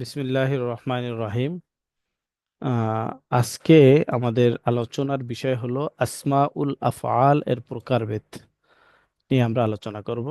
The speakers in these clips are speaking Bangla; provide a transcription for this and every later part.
বিসমিল্লাহির রহমানির রহিম। আজকে আমাদের আলোচনার বিষয় হলো আসমাউল আফআল এর প্রকারভেদ নিয়ে আমরা আলোচনা করব।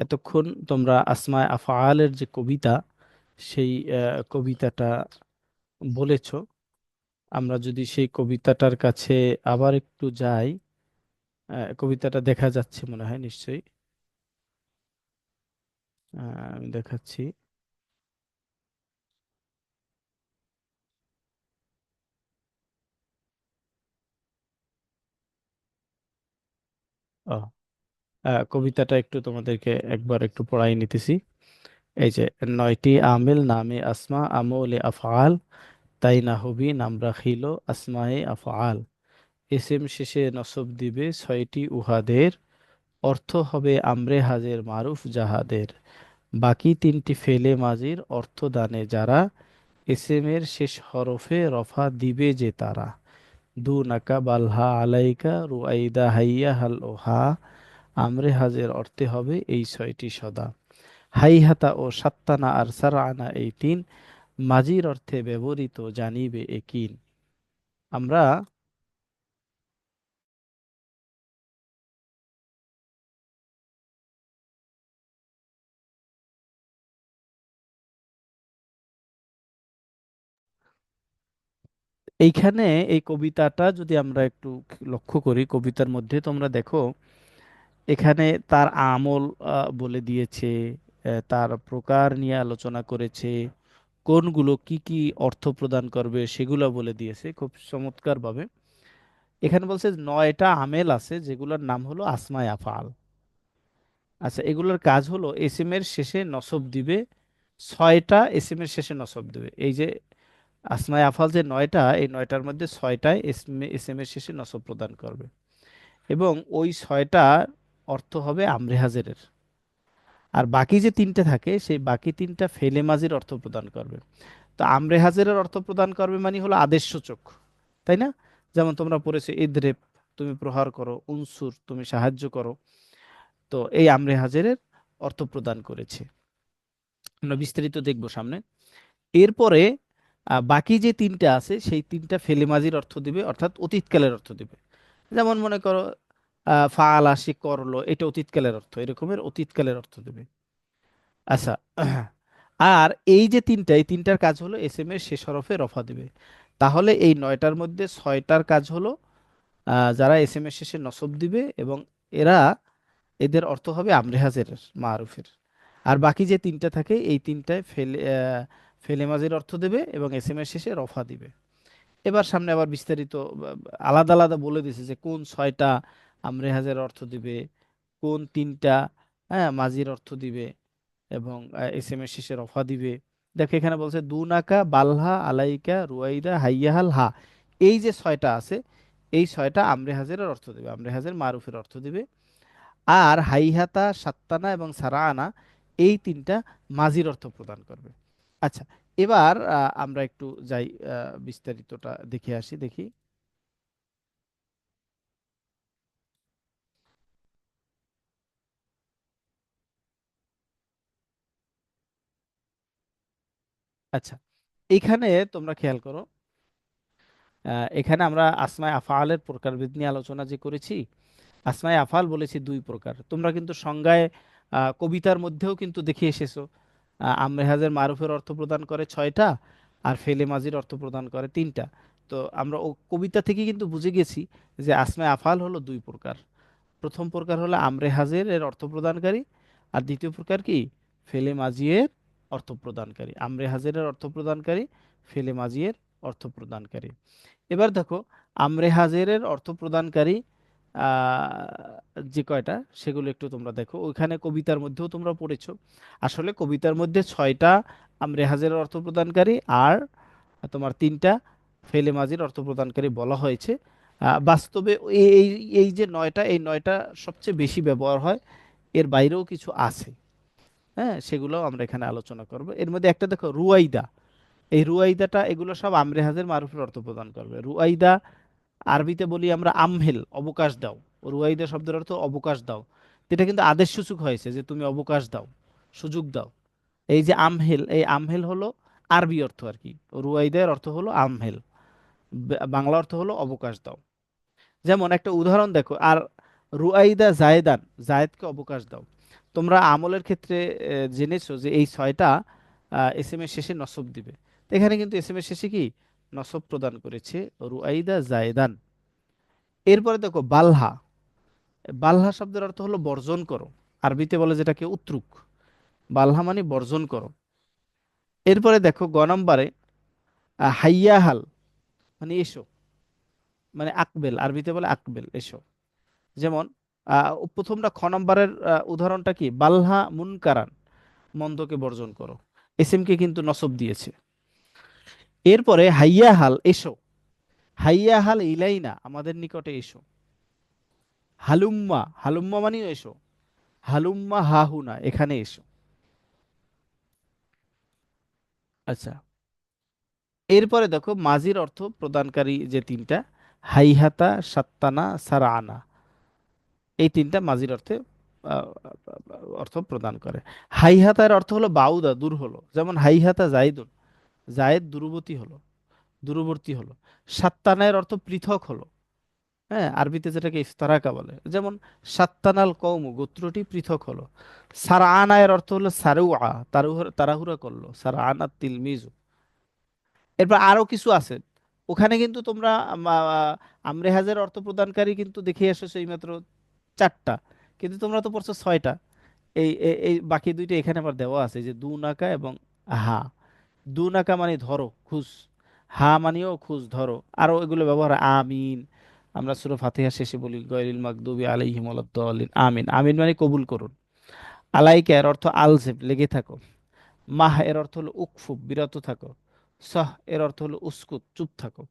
এতক্ষণ তোমরা আসমা আফআলের যে কবিতা, সেই কবিতাটা বলেছ। আমরা যদি সেই কবিতাটার কাছে আবার একটু যাই কবিতাটা দেখা যাচ্ছে মনে হয় নিশ্চয়ই। আমি দেখাচ্ছি। ও কবিতাটা একটু তোমাদেরকে একবার একটু পড়াই নিতেছি। এই যে, নয়টি আমিল নামে আসমা আমলে আফআল তাই না হবি নাম রাখিল আসমায়ে আফআল। এসএম শেষে নসব দিবে ছয়টি উহাদের, অর্থ হবে আমরে হাজের মারুফ জাহাদের। বাকি তিনটি ফেলে মাজির অর্থ দানে যারা এসএম এর শেষ হরফে রফা দিবে যে তারা। দু নাকা বালহা আলাইকা রুআইদা হাইয়া হাল ওহা। আমরে হাজের অর্থে হবে এই ছয়টি সদা। হাইহাতা ও সাত্তানা আর সারানা এই তিন। মাজির অর্থে ব্যবহৃত জানিবে একিন আমরা এইখানে এই কবিতাটা যদি আমরা একটু লক্ষ্য করি, কবিতার মধ্যে তোমরা দেখো, এখানে তার আমল বলে দিয়েছে তার প্রকার নিয়ে আলোচনা করেছে, কোনগুলো কি কি অর্থ প্রদান করবে সেগুলো বলে দিয়েছে খুব চমৎকার ভাবে এখানে বলছে নয়টা আমেল আছে, যেগুলোর নাম হলো আসমায় আফআল আচ্ছা এগুলোর কাজ হলো এসএম এর শেষে নসব দিবে, ছয়টা এসএম এর শেষে নসব দিবে। এই যে আসমায় আফআল যে নয়টা, এই নয়টার মধ্যে ছয়টায় এসএম এর শেষে নসব প্রদান করবে। এবং ওই ছয়টা অর্থ হবে আমরে হাজেরের। আর বাকি যে তিনটে থাকে, সেই বাকি তিনটা ফেলে মাজির অর্থ প্রদান করবে। তো আমরে হাজেরের অর্থ প্রদান করবে মানে হলো আদেশসূচক তাই না? যেমন তোমরা পড়েছো, ইদরেব, তুমি প্রহার করো, উনসুর, তুমি সাহায্য করো। তো এই আমরে হাজেরের অর্থ প্রদান করেছে। আমরা বিস্তারিত দেখব সামনে। এরপরে বাকি যে তিনটা আছে সেই তিনটা ফেলে মাজির অর্থ দিবে অর্থাৎ অতীতকালের অর্থ দিবে। যেমন মনে করো আহ, ফাআলা সে করল এটা অতীতকালের অর্থ এরকমের অতীতকালের অর্থ দেবে। আচ্ছা আর এই যে তিনটা এই তিনটার কাজ হলো এস এম এর শেষ হরফে রফা দেবে। তাহলে এই নয়টার মধ্যে ছয়টার কাজ হলো যারা এস এম এর শেষে নসব দিবে এবং এরা এদের অর্থ হবে আমরে হাজের মারুফের আর বাকি যে তিনটা থাকে এই তিনটায় ফেলে ফেলে মাজির অর্থ দেবে এবং এস এম এর শেষে রফা দিবে। এবার সামনে আবার বিস্তারিত, আলাদা আলাদা বলে দিছে যে কোন ছয়টা আমরে হাজের অর্থ দিবে, কোন তিনটা হ্যাঁ মাজির অর্থ দিবে এবং এস এম এর শেষে রফা দিবে। দেখো এখানে বলছে, দুনাকা, বালহা, আলাইকা, রুয়াইদা, হাইয়াহাল, হা। এই যে ছয়টা আছে, এই ছয়টা আমরে হাজেরের অর্থ দেবে আমরে হাজের মারুফের অর্থ দিবে। আর হাইহাতা, সাত্তানা এবং সারাআনা, এই তিনটা মাজির অর্থ প্রদান করবে। আচ্ছা এবার আমরা একটু যাই বিস্তারিতটা দেখে আসি, দেখি। আচ্ছা এখানে তোমরা খেয়াল করো এখানে আমরা আসমায় আফআলের প্রকারভেদ নিয়ে আলোচনা যে করেছি আসমায় আফাল বলেছি দুই প্রকার। তোমরা কিন্তু সংজ্ঞায় কবিতার মধ্যেও কিন্তু দেখে এসেছ। আহ, আমরে মারুফের অর্থ প্রদান করে ছয়টা আর ফেলে মাজির অর্থ প্রদান করে তিনটা। তো আমরা ও কবিতা থেকে কিন্তু বুঝে গেছি যে আসমায় আফাল হলো দুই প্রকার। প্রথম প্রকার হলো আমরে হাজের এর অর্থ প্রদানকারী আর দ্বিতীয় প্রকার কি? ফেলে মাজিয়ের অর্থ প্রদানকারী। আমরে হাজেরের অর্থ প্রদানকারী ফেলে মাজিয়ের অর্থ প্রদানকারী। এবার দেখো আমরে হাজেরের অর্থ প্রদানকারী যে কয়টা সেগুলো একটু তোমরা দেখো। ওইখানে কবিতার মধ্যেও তোমরা পড়েছো। আসলে কবিতার মধ্যে ছয়টা আমরে হাজেরের অর্থ প্রদানকারী আর তোমার তিনটা ফেলে মাজির অর্থ প্রদানকারী বলা হয়েছে। বাস্তবে এই এই যে নয়টা, এই নয়টা সবচেয়ে বেশি ব্যবহার হয়, এর বাইরেও কিছু আছে। হ্যাঁ সেগুলোও আমরা এখানে আলোচনা করব। এর মধ্যে একটা দেখো, রুয়াইদা। এই রুয়াইদাটা, এগুলো সব আমরে হাজের মারুফের অর্থ প্রদান করবে। রুয়াইদা আরবিতে বলি আমরা আমহেল, অবকাশ দাও। রুয়াইদা শব্দের অর্থ অবকাশ দাও। এটা কিন্তু আদেশ সূচক হয়েছে যে তুমি অবকাশ দাও, সুযোগ দাও। এই যে আমহেল, এই আমহেল হলো আরবি অর্থ আর কি। রুয়াইদার অর্থ হলো আমহেল বাংলা অর্থ হলো অবকাশ দাও। যেমন একটা উদাহরণ দেখো, আর রুয়াইদা জায়েদান, জায়েদকে অবকাশ দাও। তোমরা আমলের ক্ষেত্রে জেনেছো যে এই ছয়টা এস এম এর শেষে নসব দিবে। এখানে কিন্তু এস এম এর শেষে কি? নসব প্রদান করেছে রুয়াইদা জায়েদান। এরপরে দেখো বালহা। বালহা শব্দের অর্থ হলো বর্জন করো। আরবিতে বলে যেটাকে উত্রুক। বালহা মানে বর্জন করো। এরপরে দেখো গ নম্বরে আহ, হাইয়া হাল মানে এসো। মানে আকবেল আরবিতে বলে আকবেল এসো। যেমন প্রথমটা খ নম্বরের উদাহরণটা কি? বালহা মুনকারান মন্দকে বর্জন করো। এসএম কে কিন্তু নসব দিয়েছে। এরপরে, হাইয়া হাল, এসো। হাইয়া হাল ইলাইনা, আমাদের নিকটে এসো। হালুম্মা হালুম্মা মানেও এসো। হালুম্মা হাহুনা, এখানে এসো। আচ্ছা। এরপরে দেখো মাজির অর্থ প্রদানকারী যে তিনটা, হাইহাতা, সাত্তানা সারানা এই তিনটা মাজির অর্থে অর্থ প্রদান করে। হাইহাতার অর্থ হলো বাউদা, দূর হলো। যেমন হাইহাতা জাইদুন। জায়েদ দূরবর্তী হলো দূরবর্তী হলো। সাত্তানের অর্থ পৃথক হলো। হ্যাঁ আরবিতে যেটাকে ইফতারাকা বলে। যেমন, সাত্তানাল কৌম গোত্রটি পৃথক হলো। সারআনায়ের অর্থ হলো সারুআ তারুহুরা করল। সারআনা তিলমিজু। এরপর আরও কিছু আছে। ওখানে কিন্তু তোমরা আম- আমরে হাজের অর্থ প্রদানকারী কিন্তু দেখে এসেছ এইমাত্র চারটা। কিন্তু তোমরা তো পড়ছো ছয়টা। এই এই- এই বাকি দুইটা এখানে আবার দেওয়া আছে যে দু নাকা এবং হা। দু নাকা মানে ধরো, খুশ। হা মানেও খুশ ধরো। আরও এগুলো ব্যবহার, আমিন। আমরা সূরা ফাতিহা শেষে বলি, গয়রিল মাকদুবি আলাইহিম ওয়ালাদ-দাল্লিন আমিন। আমিন মানে কবুল করুন। আলাইকা এর অর্থ আলজেব, লেগে থাকো। মাহ এর অর্থ হলো উকফুব বিরত থাকো। সহ এর অর্থ হলো উস্কুত, চুপ থাকো।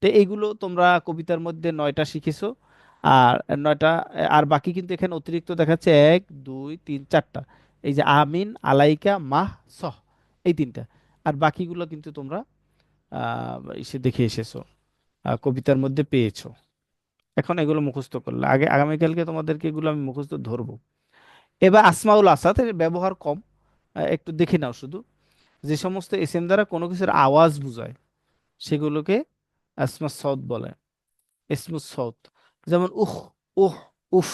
তো এইগুলো তোমরা কবিতার মধ্যে নয়টা শিখেছো। আর নয়টা, আর বাকি কিন্তু এখানে অতিরিক্ত দেখাচ্ছে এক, দুই, তিন, চারটা। এই যে আমিন, আলাইকা, মাহ, সহ, এই তিনটা। আর বাকিগুলো কিন্তু তোমরা এসে দেখে এসেছ কবিতার মধ্যে পেয়েছ। এখন এগুলো মুখস্থ করলে। আগে আগামীকালকে তোমাদেরকে এগুলো আমি মুখস্থ ধরবো। এবার আসমাউল আসাদ, এর ব্যবহার কম। একটু দেখে নাও শুধু। যে সমস্ত এসএম দ্বারা কোনো কিছুর আওয়াজ বোঝায়, সেগুলোকে আসমা সৌদ বলে। ইসমু সৌদ যেমন উহ উহ, উফ।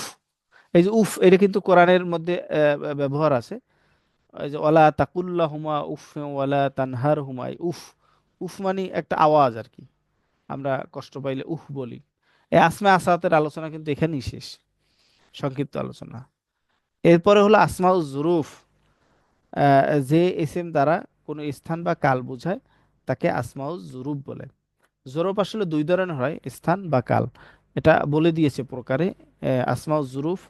এই যে উফ, এটা কিন্তু কোরআনের মধ্যে ব্যবহার আছে। ওয়ালা তাকুল্লা হুমা উফ ওয়ালা তানহার হুমাই উফ উফ মানে একটা আওয়াজ আর কি। আমরা কষ্ট পাইলে উফ বলি। এই আসমা আসাতের আলোচনা কিন্তু এখানেই শেষ। সংক্ষিপ্ত আলোচনা। এরপরে হলো আসমাউ জুরুফ। যে এসএম দ্বারা কোনো স্থান বা কাল বোঝায়, তাকে আসমাউ জুরুফ বলে। জরুফ আসলে দুই ধরনের হয়, স্থান বা কাল। এটা বলে দিয়েছে প্রকারে আসমাউ জুরুফ,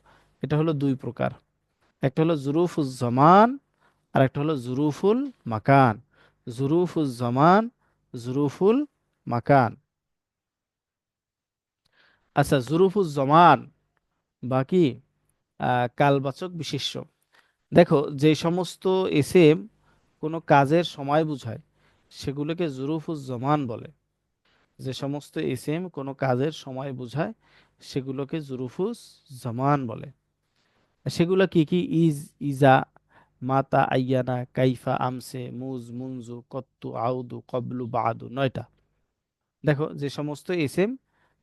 এটা হলো দুই প্রকার। একটা হলো জুরুফ জমান আর একটা হলো জুরুফুল মাকান। জুরুফুল জমান, জুরুফুল মাকান। আচ্ছা জুরুফুল জমান বাকি কালবাচক বিশেষ্য দেখো, যে সমস্ত এসএম কোনো কাজের সময় বোঝায়, সেগুলোকে জুরুফুজ জমান বলে। যে সমস্ত এসএম কোনো কাজের সময় বোঝায়, সেগুলোকে জুরুফুজ জমান বলে। সেগুলো কি কি? ইজ, ইজা মাতা আইয়ানা কাইফা আমসে মুজ মুনজু কত্তু আউদু কবলু বাদু। নয়টা। দেখো, যে সমস্ত এসএম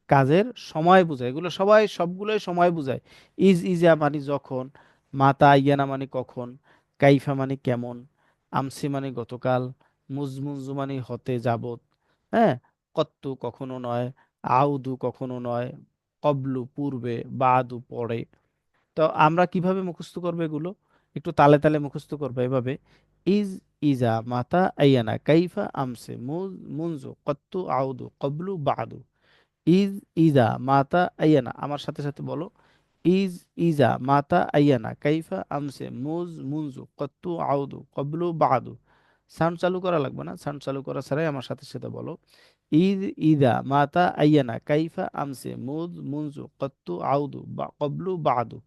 কাজের সময় বোঝায়। এগুলো সবাই, সবগুলোই সময় বোঝায়। ইজ ইজা মানে যখন, মাতা আইয়ানা মানে কখন, কাইফা মানে কেমন, আমসে মানে গতকাল মুজমুজু মানে হতে যাবত হ্যাঁ? কত্তু কখনো নয়, আউদু কখনো নয়, কবলু পূর্বে, বাদু পরে। তো আমরা কীভাবে মুখস্থ করব এগুলো? একটু তালে তালে মুখস্থ করব এভাবে। ইজ ইজা মাতা আইয়ানা কাইফা আমসে মুনজু কত্তু আউদু কবলু বাদু। ইজ ইজা মাতা আইয়ানা, আমার সাথে সাথে বলো। ইজ ইজা মাতা আইয়ানা কাইফা আমসে মুজ মুনজু কত্তু আউদু কবলু বাদু। সাউন্ড চালু করা লাগবে না, সাউন্ড চালু করা ছাড়াই আমার সাথে সাথে বলো। ঈদ ইদা মাতা আইয়ানা কাইফা আমসে মুজ মুনজু কত্তু আউদু বা কবলু বাদু।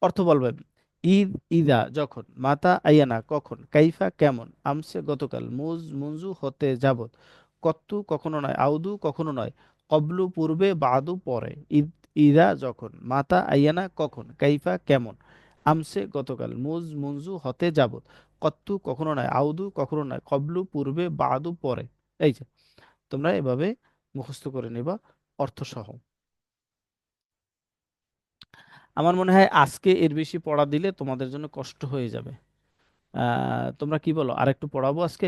অর্থ বলবেন। ঈদ ইদা যখন? মাতা আইয়ানা কখন? কাইফা কেমন? আমসে গতকাল। মুজ, মুনজু হতে যাবৎ। কত্তু কখনো নয়, আউদু কখনো নয়। কবলু পূর্বে, বাদু পরে। ঈদ ইদা যখন? মাতা আইয়ানা কখন? কাইফা কেমন? আমসে গতকাল। মুজ, মুনজু হতে যাবৎ। কত্তু কখনো নয়, আউদু কখনো নয়। কবলু পূর্বে, বাদু পরে। এই যে, তোমরা এভাবে মুখস্থ করে নেবা অর্থ সহ আমার মনে হয় আজকে এর বেশি পড়া দিলে তোমাদের জন্য কষ্ট হয়ে যাবে। তোমরা কি বলো? আর একটু পড়াবো আজকে?